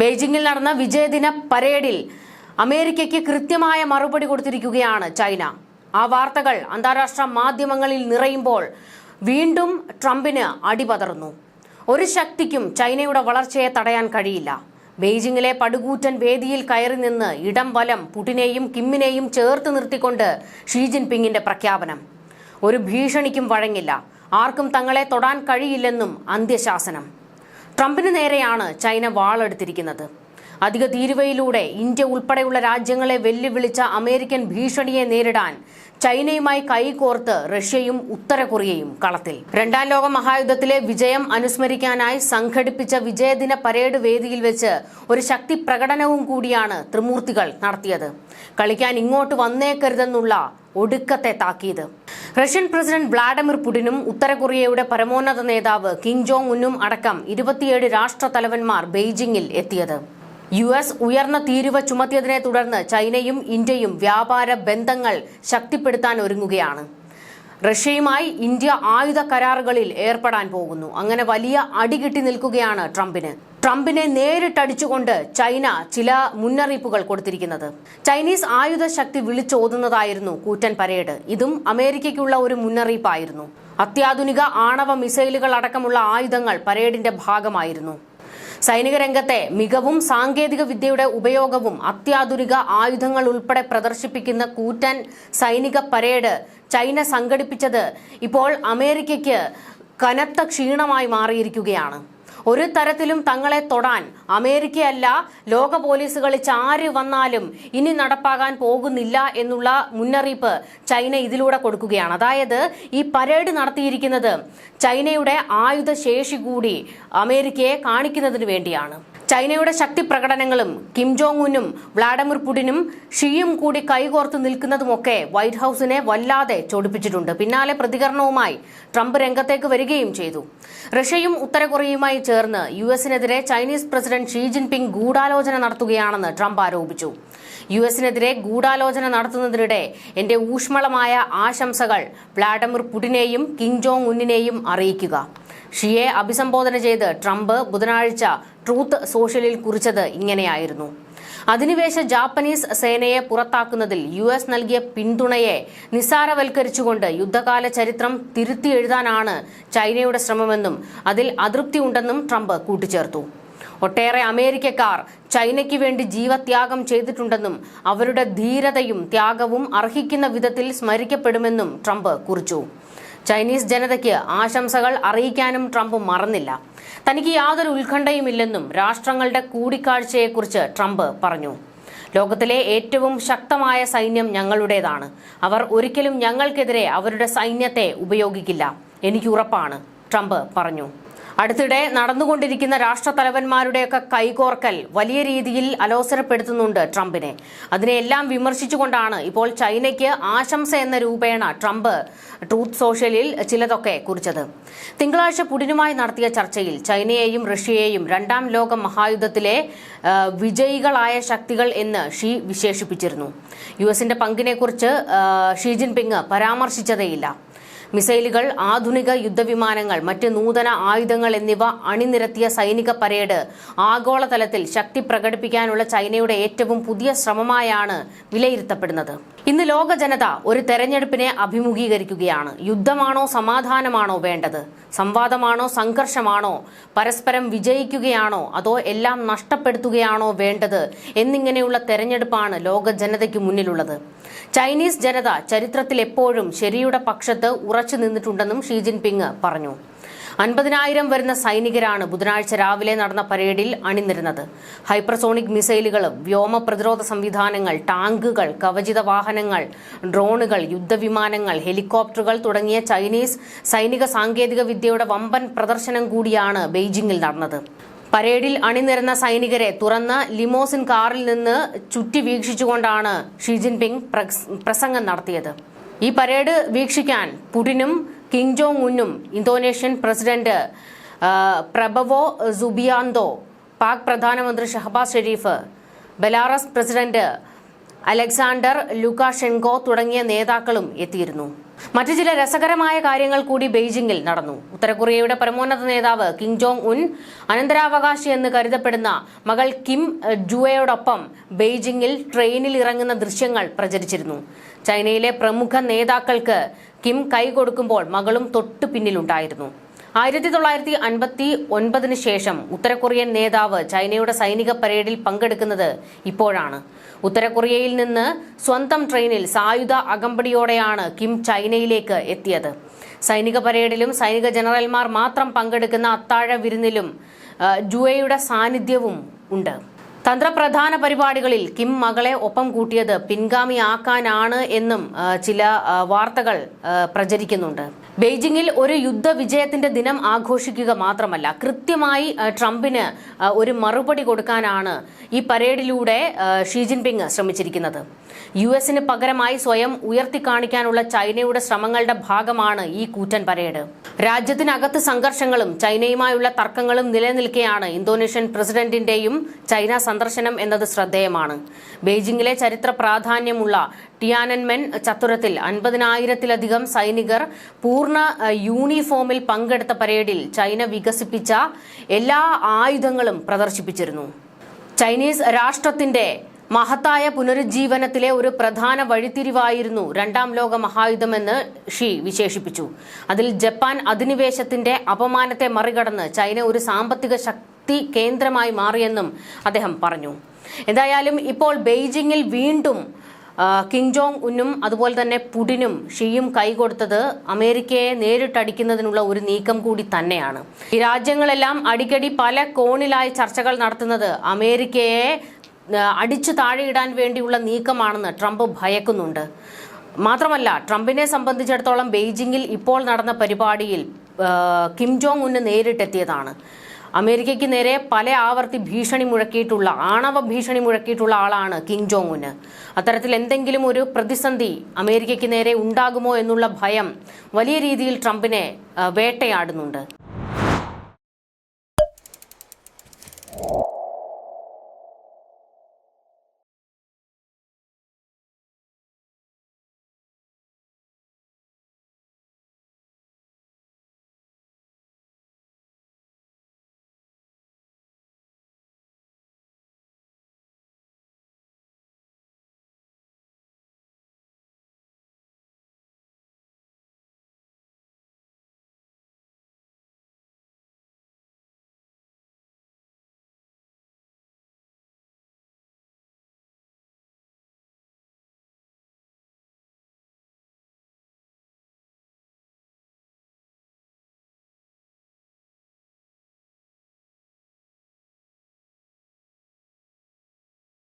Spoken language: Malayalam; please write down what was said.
ബെയ്ജിംഗിൽ നടന്ന വിജയദിന പരേഡിൽ അമേരിക്കയ്ക്ക് കൃത്യമായ മറുപടി കൊടുത്തിരിക്കുകയാണ് ചൈന. ആ വാർത്തകൾ അന്താരാഷ്ട്ര മാധ്യമങ്ങളിൽ നിറയുമ്പോൾ വീണ്ടും ട്രംപിന് അടിപതറുന്നു. ഒരു ശക്തിക്കും ചൈനയുടെ വളർച്ചയെ തടയാൻ കഴിയില്ല. ബെയ്ജിങ്ങിലെ പടുകൂറ്റൻ വേദിയിൽ കയറി നിന്ന് ഇടം വലം പുടിനെയും കിമ്മിനെയും ചേർത്ത് നിർത്തിക്കൊണ്ട് ഷീ ജിൻപിങ്ങിന്റെ പ്രഖ്യാപനം. ഒരു ഭീഷണിക്കും വഴങ്ങില്ല. ആർക്കും തങ്ങളെ തൊടാൻ കഴിയില്ലെന്നും അന്ത്യശാസനം. ട്രംപിന് നേരെയാണ് ചൈന വാളെടുത്തിരിക്കുന്നത്. അധിക തീരുവയിലൂടെ ഇന്ത്യ ഉൾപ്പെടെയുള്ള രാജ്യങ്ങളെ വെല്ലുവിളിച്ച അമേരിക്കൻ ഭീഷണിയെ നേരിടാൻ ചൈനയുമായി കൈകോർത്ത് റഷ്യയും ഉത്തര കൊറിയയും കളത്തിൽ. രണ്ടാം ലോക മഹായുദ്ധത്തിലെ വിജയം അനുസ്മരിക്കാനായി സംഘടിപ്പിച്ച വിജയദിന പരേഡ് വേദിയിൽ വെച്ച് ഒരു ശക്തി പ്രകടനവും കൂടിയാണ് ത്രിമൂർത്തികൾ നടത്തിയത്. കളിക്കാൻ ഇങ്ങോട്ട് വന്നേക്കരുതെന്നുള്ള ഒടുക്കത്തെ താക്കീത്. റഷ്യൻ പ്രസിഡന്റ് വ്ളാഡിമിർ പുടിനും ഉത്തര കൊറിയയുടെ പരമോന്നത നേതാവ് കിം ജോങ് ഉന്നും അടക്കം ഇരുപത്തിയേഴ് രാഷ്ട്ര ബെയ്ജിംഗിൽ എത്തിയത്. യു എസ് ഉയർന്ന തീരുവ ചുമത്തിയതിനെ തുടർന്ന് ചൈനയും ഇന്ത്യയും വ്യാപാര ബന്ധങ്ങൾ ശക്തിപ്പെടുത്താൻ ഒരുങ്ങുകയാണ്. റഷ്യയുമായി ഇന്ത്യ ആയുധ കരാറുകളിൽ ഏർപ്പെടാൻ പോകുന്നു. അങ്ങനെ വലിയ അടികിട്ടി നിൽക്കുകയാണ് ട്രംപിന്. ട്രംപിനെ നേരിട്ടടിച്ചുകൊണ്ട് ചൈന ചില മുന്നറിയിപ്പുകൾ കൊടുത്തിരിക്കുന്നത്. ചൈനീസ് ആയുധ ശക്തി വിളിച്ചോതുന്നതായിരുന്നു കൂറ്റൻ പരേഡ്. ഇതും അമേരിക്കയ്ക്കുള്ള ഒരു മുന്നറിയിപ്പായിരുന്നു. അത്യാധുനിക ആണവ മിസൈലുകൾ അടക്കമുള്ള ആയുധങ്ങൾ പരേഡിന്റെ ഭാഗമായിരുന്നു. സൈനിക രംഗത്തെ മികവും സാങ്കേതിക വിദ്യയുടെ ഉപയോഗവും അത്യാധുനിക ആയുധങ്ങൾ ഉൾപ്പെടെ പ്രദർശിപ്പിക്കുന്ന കൂറ്റൻ സൈനിക പരേഡ് ചൈന സംഘടിപ്പിച്ചത് ഇപ്പോൾ അമേരിക്കയ്ക്ക് കനത്ത ക്ഷീണമായി മാറിയിരിക്കുകയാണ്. ഒരു തരത്തിലും തങ്ങളെ തൊടാൻ അമേരിക്കയല്ല ലോക പോലീസ് ആര് വന്നാലും ഇനി നടപ്പാകാൻ പോകുന്നില്ല എന്നുള്ള മുന്നറിയിപ്പ് ചൈന ഇതിലൂടെ കൊടുക്കുകയാണ്. അതായത് ഈ പരേഡ് നടത്തിയിരിക്കുന്നത് ചൈനയുടെ ആയുധ ശേഷി കൂടി അമേരിക്കയെ കാണിക്കുന്നതിന് വേണ്ടിയാണ്. ചൈനയുടെ ശക്തി പ്രകടനങ്ങളും കിം ജോങ് ഉന്നും വ്ളാഡിമിർ പുടിനും ഷിയും കൂടി കൈകോർത്ത് നിൽക്കുന്നതുമൊക്കെ വൈറ്റ് ഹൌസിനെ വല്ലാതെ ചോടിപ്പിച്ചിട്ടുണ്ട്. പിന്നാലെ പ്രതികരണവുമായി ട്രംപ് രംഗത്തേക്ക് വരികയും ചെയ്തു. റഷ്യയും ഉത്തര കൊറിയയുമായി ചേർന്ന് യു എസിനെതിരെ ചൈനീസ് പ്രസിഡന്റ് ഷീ ജിൻപിങ് ഗൂഢാലോചന നടത്തുകയാണെന്ന് ട്രംപ് ആരോപിച്ചു. യു എസിനെതിരെ ഗൂഢാലോചന നടത്തുന്നതിനിടെ എന്റെ ഊഷ്മളമായ ആശംസകൾ വ്ളാഡിമിർ പുടിനെയും കിം ജോങ് ഉന്നിനെയും അറിയിക്കുക. ഷിയെ അഭിസംബോധന ചെയ്ത് ട്രംപ് ബുധനാഴ്ച ട്രൂത്ത് സോഷ്യലിൽ കുറിച്ചത് ഇങ്ങനെയായിരുന്നു. അധിനിവേശ ജാപ്പനീസ് സേനയെ പുറത്താക്കുന്നതിൽ യു എസ് നൽകിയ പിന്തുണയെ നിസ്സാരവൽക്കരിച്ചുകൊണ്ട് യുദ്ധകാല ചരിത്രം തിരുത്തി എഴുതാനാണ് ചൈനയുടെ ശ്രമമെന്നും അതിൽ അതൃപ്തി ഉണ്ടെന്നും ട്രംപ് കൂട്ടിച്ചേർത്തു. ഒട്ടേറെ അമേരിക്കക്കാർ ചൈനയ്ക്ക് വേണ്ടി ജീവത്യാഗം ചെയ്തിട്ടുണ്ടെന്നും അവരുടെ ധീരതയും ത്യാഗവും അർഹിക്കുന്ന വിധത്തിൽ സ്മരിക്കപ്പെടുമെന്നും ട്രംപ് കുറിച്ചു. ചൈനീസ് ജനതയ്ക്ക് ആശംസകൾ അറിയിക്കാനും ട്രംപ് മറന്നില്ല. തനിക്ക് യാതൊരു ഉത്കണ്ഠയുമില്ലെന്നും രാഷ്ട്രങ്ങളുടെ കൂടിക്കാഴ്ചയെക്കുറിച്ച് ട്രംപ് പറഞ്ഞു. ലോകത്തിലെ ഏറ്റവും ശക്തമായ സൈന്യം ഞങ്ങളുടേതാണ്. അവർ ഒരിക്കലും ഞങ്ങൾക്കെതിരെ അവരുടെ സൈന്യത്തെ ഉപയോഗിക്കില്ല. എനിക്ക് ഉറപ്പാണ് ട്രംപ് പറഞ്ഞു. അടുത്തിടെ നടന്നുകൊണ്ടിരിക്കുന്ന രാഷ്ട്രതലവന്മാരുടെയൊക്കെ കൈകോർക്കൽ വലിയ രീതിയിൽ അലോസരപ്പെടുത്തുന്നുണ്ട് ട്രംപിനെ. അതിനെയെല്ലാം വിമർശിച്ചുകൊണ്ടാണ് ഇപ്പോൾ ചൈനയ്ക്ക് ആശംസ എന്ന രൂപേണ ട്രംപ് ട്രൂത്ത് സോഷ്യലിൽ ചിലതൊക്കെ കുറിച്ചത്. തിങ്കളാഴ്ച പുടിനുമായി നടത്തിയ ചർച്ചയിൽ ചൈനയെയും റഷ്യയെയും രണ്ടാം ലോക മഹായുദ്ധത്തിലെ വിജയികളായ ശക്തികൾ എന്ന് ഷീ വിശേഷിപ്പിച്ചിരുന്നു. യു എസിന്റെ പങ്കിനെക്കുറിച്ച് ഷീ ജിൻപിങ് പരാമർശിച്ചതേയില്ല. മിസൈലുകൾ ആധുനിക യുദ്ധവിമാനങ്ങൾ മറ്റ് നൂതന ആയുധങ്ങൾ എന്നിവ അണിനിരത്തിയ സൈനിക പരേഡ് ആഗോളതലത്തിൽ ശക്തി പ്രകടിപ്പിക്കാനുള്ള ചൈനയുടെ ഏറ്റവും പുതിയ ശ്രമമായാണ് വിലയിരുത്തപ്പെടുന്നത്. ഇന്ന് ലോക ജനത ഒരു തെരഞ്ഞെടുപ്പിനെ അഭിമുഖീകരിക്കുകയാണ്. യുദ്ധമാണോ സമാധാനമാണോ വേണ്ടത്? സംവാദമാണോ സംഘർഷമാണോ? പരസ്പരം വിജയിക്കുകയാണോ? അതോ എല്ലാം നഷ്ടപ്പെടുത്തുകയാണോ വേണ്ടത്? എന്നിങ്ങനെയുള്ള തെരഞ്ഞെടുപ്പാണ് ലോക ജനതയ്ക്ക് മുന്നിലുള്ളത്. ചൈനീസ് ജനത ചരിത്രത്തിൽ എപ്പോഴും ശരിയുടെ പക്ഷത്ത് ഉറച്ചു നിന്നിട്ടുണ്ടെന്നും ഷീ ജിൻപിങ് പറഞ്ഞു. അൻപതിനായിരം വരുന്ന സൈനികരാണ് ബുധനാഴ്ച രാവിലെ നടന്ന പരേഡിൽ അണിനിരുന്നത്. ഹൈപ്പർസോണിക് മിസൈലുകളും വ്യോമ പ്രതിരോധ സംവിധാനങ്ങൾ ടാങ്കുകൾ കവചിത വാഹനങ്ങൾ ഡ്രോണുകൾ യുദ്ധവിമാനങ്ങൾ ഹെലികോപ്റ്ററുകൾ തുടങ്ങിയ ചൈനീസ് സൈനിക സാങ്കേതിക വിദ്യയുടെ വമ്പൻ പ്രദർശനം കൂടിയാണ് ബെയ്ജിംഗിൽ നടന്നത്. പരേഡിൽ അണിനിരന്ന സൈനികരെ തുറന്ന് ലിമോസിൻ കാറിൽ നിന്ന് ചുറ്റി വീക്ഷിച്ചുകൊണ്ടാണ് ഷി ജിൻപിങ് പ്രസംഗം നടത്തിയത്. ഈ പരേഡ് വീക്ഷിക്കാൻ പുടിനും Kim Jong ഉന്നും Indonesian president Prabowo Subianto Pak പ്രധാനമന്ത്രി Shehbaz Sharif Belarus president Alexander Lukashenko തുടങ്ങിയ നേതാക്കളും എത്തിയിരുന്നു. മറ്റു ചില രസകരമായ കാര്യങ്ങൾ കൂടി ബെയ്ജിംഗിൽ നടന്നു. ഉത്തര കൊറിയയുടെ പരമോന്നത നേതാവ് കിം ജോങ് ഉൻ അനന്തരാവകാശി എന്ന് കരുതപ്പെടുന്ന മകൾ കിം ജുവയോടൊപ്പം ബെയ്ജിംഗിൽ ട്രെയിനിൽ ഇറങ്ങുന്ന ദൃശ്യങ്ങൾ പ്രചരിച്ചിരുന്നു. ചൈനയിലെ പ്രമുഖ നേതാക്കൾക്ക് കിം കൈകൊടുക്കുമ്പോൾ മകളും തൊട്ടു പിന്നിലുണ്ടായിരുന്നു. ആയിരത്തി തൊള്ളായിരത്തി അൻപത്തി ഒൻപതിന് ശേഷം ഉത്തര കൊറിയൻ നേതാവ് ചൈനയുടെ സൈനിക പരേഡിൽ പങ്കെടുക്കുന്നത് ഇപ്പോഴാണ്. ഉത്തരകൊറിയയിൽ നിന്ന് സ്വന്തം ട്രെയിനിൽ സായുധ അകമ്പടിയോടെയാണ് കിം ചൈനയിലേക്ക് എത്തിയത്. സൈനിക പരേഡിലും സൈനിക ജനറൽമാർ മാത്രം പങ്കെടുക്കുന്ന അത്താഴ വിരുന്നിലും ജുവയുടെ സാന്നിധ്യവും ഉണ്ട്. തന്ത്രപ്രധാന പരിപാടികളിൽ കിം മകളെ ഒപ്പം കൂട്ടിയത് പിൻഗാമിയാക്കാനാണ് എന്നും ചില വാർത്തകൾ പ്രചരിക്കുന്നുണ്ട്. ബെയ്ജിങ്ങിൽ ഒരു യുദ്ധ വിജയത്തിന്റെ ദിനം ആഘോഷിക്കുക മാത്രമല്ല കൃത്യമായി ട്രംപിന് ഒരു മറുപടി കൊടുക്കാനാണ് ഈ പരേഡിലൂടെ ഷീ ജിൻപിങ് ശ്രമിച്ചിരിക്കുന്നത്. യു എസിന് പകരമായി സ്വയം ഉയർത്തിക്കാണിക്കാനുള്ള ചൈനയുടെ ശ്രമങ്ങളുടെ ഭാഗമാണ് ഈ കൂറ്റൻ പരേഡ്. രാജ്യത്തിനകത്ത് സംഘർഷങ്ങളും ചൈനയുമായുള്ള തർക്കങ്ങളും നിലനിൽക്കെയാണ് ഇന്തോനേഷ്യൻ പ്രസിഡന്റിന്റെയും ചൈന സന്ദർശനം എന്നത് ശ്രദ്ധേയമാണ്. ബെയ്ജിംഗിലെ ചരിത്ര പ്രാധാന്യമുള്ള ടിയാനൻമെൻ ചത്തുരത്തിൽ അൻപതിനായിരത്തിലധികം സൈനികർ പൂർണ യൂണിഫോമിൽ പങ്കെടുത്ത പരേഡിൽ ചൈന വികസിപ്പിച്ച എല്ലാ ആയുധങ്ങളും പ്രദർശിപ്പിച്ചിരുന്നു. ചൈനീസ് രാഷ്ട്രത്തിന്റെ മഹത്തായ പുനരുജ്ജീവനത്തിലെ ഒരു പ്രധാന വഴിത്തിരിവായിരുന്നു രണ്ടാം ലോക മഹായുദ്ധമെന്ന് ഷീ വിശേഷിപ്പിച്ചു. അതിൽ ജപ്പാൻ അധിനിവേശത്തിന്റെ അപമാനത്തെ മറികടന്ന് ചൈന ഒരു സാമ്പത്തിക ശക്തി കേന്ദ്രമായി മാറിയെന്നും അദ്ദേഹം പറഞ്ഞു. എന്തായാലും ഇപ്പോൾ ബെയ്ജിങ്ങിൽ വീണ്ടും കിങ് ജോങ് ഉന്നും അതുപോലെ തന്നെ പുടിനും ഷിയും കൈകൊടുത്തത് അമേരിക്കയെ നേരിട്ടടിക്കുന്നതിനുള്ള ഒരു നീക്കം കൂടി തന്നെയാണ്. ഈ രാജ്യങ്ങളെല്ലാം അടിക്കടി പല കോണിലായി ചർച്ചകൾ നടത്തുന്നത് അമേരിക്കയെ അടിച്ചു താഴെയിടാൻ വേണ്ടിയുള്ള നീക്കമാണെന്ന് ട്രംപ് ഭയക്കുന്നുണ്ട്. മാത്രമല്ല ട്രംപിനെ സംബന്ധിച്ചിടത്തോളം ബെയ്ജിങ്ങിൽ ഇപ്പോൾ നടന്ന പരിപാടിയിൽ കിം ജോങ് ഉന്ന് നേരിട്ടെത്തിയതാണ്. അമേരിക്കയ്ക്ക് നേരെ പല ആവർത്തി ഭീഷണി മുഴക്കിയിട്ടുള്ള ആണവ ഭീഷണി മുഴക്കിയിട്ടുള്ള ആളാണ് കിം ജോങ് ഉന്. അത്തരത്തിൽ എന്തെങ്കിലും ഒരു പ്രതിസന്ധി അമേരിക്കയ്ക്ക് നേരെ ഉണ്ടാകുമോ എന്നുള്ള ഭയം വലിയ രീതിയിൽ ട്രംപിനെ വേട്ടയാടുന്നുണ്ട്.